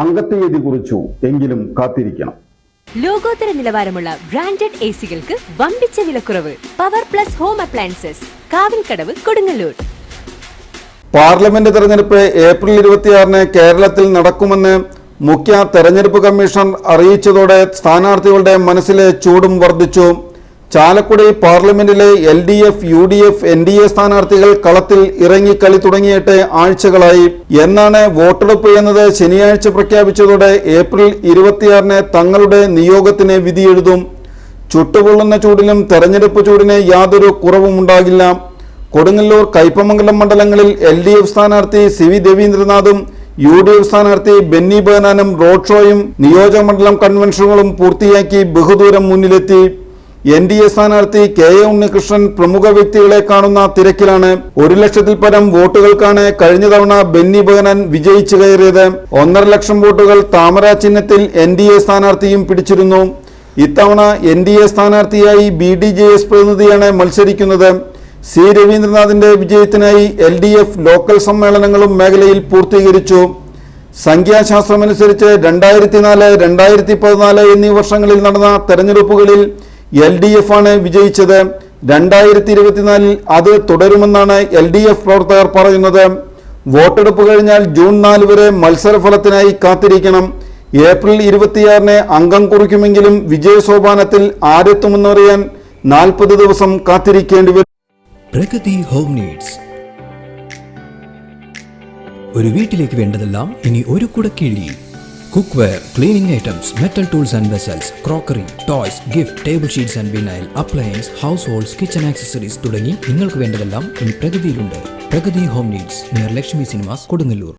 അംഗത്തീയതി കുറിച്ചു എങ്കിലും കാത്തിരിക്കണം. ലോകോത്തര നിലവാരമുള്ള ബ്രാൻഡഡ് എ സികൾക്ക് വമ്പിച്ച വിലക്കുറവ്. Power plus home appliances Kavilkadavu Kodungallur. Parliament തെരഞ്ഞെടുപ്പ് ഏപ്രിൽ ഇരുപത്തിയാറിന് കേരളത്തിൽ നടക്കുമെന്ന് മുഖ്യ തെരഞ്ഞെടുപ്പ് കമ്മീഷണർ അറിയിച്ചതോടെ സ്ഥാനാർത്ഥികളുടെ മനസ്സിലെ ചൂടും വർദ്ധിച്ചു. ചാലക്കുടി പാർലമെന്റിലെ L D F U D F N D A സ്ഥാനാർത്ഥികൾ കളത്തിൽ ഇറങ്ങിക്കളി തുടങ്ങിയിട്ട് ആഴ്ചകളായി. എന്നാണ് വോട്ടെടുപ്പ് എന്നത് ശനിയാഴ്ച പ്രഖ്യാപിച്ചതോടെ ഏപ്രിൽ ഇരുപത്തിയാറിന് തങ്ങളുടെ നിയോഗത്തിന് വിധിയെഴുതും ചുട്ടുപൊള്ളുന്ന ചൂടിലും തെരഞ്ഞെടുപ്പ് ചൂടിന് യാതൊരു കുറവും ഉണ്ടാകില്ല. കൊടുങ്ങല്ലൂർ കൈപ്പമംഗലം മണ്ഡലങ്ങളിൽ എൽ ഡി എഫ് സ്ഥാനാർത്ഥി സി വി രവീന്ദ്രനാഥും യു ഡി എഫ് സ്ഥാനാർത്ഥി ബെന്നി ബഹനാനും റോഡ് ഷോയും നിയോജകമണ്ഡലം കൺവെൻഷനുകളും പൂർത്തിയാക്കി ബഹുദൂരം മുന്നിലെത്തി. എൻ ഡി എ സ്ഥാനാർത്ഥി കെ എ ഉണ്ണികൃഷ്ണൻ പ്രമുഖ വ്യക്തികളെ കാണുന്ന തിരക്കിലാണ് ഒരു ലക്ഷത്തിൽ പരം വോട്ടുകൾക്കാണ് കഴിഞ്ഞ തവണ ബെന്നി ബഹനൻ വിജയിച്ചു കയറിയത്. ഒന്നര ലക്ഷം വോട്ടുകൾ താമര ചിഹ്നത്തിൽ എൻ ഡി എ സ്ഥാനാർത്ഥിയും പിടിച്ചിരുന്നു. ഇത്തവണ എൻ ഡി എ സ്ഥാനാർത്ഥിയായി ബി ഡി ജെ എസ് പ്രതിനിധിയാണ് മത്സരിക്കുന്നത്. സി രവീന്ദ്രനാഥിന്റെ വിജയത്തിനായി എൽ ഡി എഫ് ലോക്കൽ സമ്മേളനങ്ങളും മേഖലയിൽ പൂർത്തീകരിച്ചു. സംഖ്യാശാസ്ത്രമനുസരിച്ച് രണ്ടായിരത്തി നാല് രണ്ടായിരത്തി പതിനാല് എന്നീ വർഷങ്ങളിൽ നടന്ന തെരഞ്ഞെടുപ്പുകളിൽ എൽ ഡി എഫ് ആണ് വിജയിച്ചത്. രണ്ടായിരത്തി ഇരുപത്തിനാലിൽ അത് തുടരുമെന്നാണ് എൽ ഡി എഫ് പ്രവർത്തകർ പറയുന്നത്. വോട്ടെടുപ്പ് കഴിഞ്ഞാൽ ജൂൺ നാല് വരെ മത്സരഫലത്തിനായി കാത്തിരിക്കണം. ഏപ്രിൽ ഇരുപത്തിയാറിന് അംഗം കുറിക്കുമെങ്കിലും വിജയസോപാനത്തിൽ ആരെത്തുമെന്നറിയാൻ നാൽപ്പത് ദിവസം കാത്തിരിക്കേണ്ടി വരും. Pragati home needs. ഒരു വീട്ടിലേക്ക് വേണ്ടതെല്ലാം ഇനി ഒരു കുടക്കീഴിൽ. Cleaning items metal tools and vessels crockery toys gift table sheets and vinyl appliance households kitchen accessories തുടങ്ങി നിങ്ങൾക്ക് വേണ്ടതെല്ലാം ഇനി പ്രകൃതിയിലുണ്ട് Prakriti home needs near Lakshmi cinemas Kodungallur.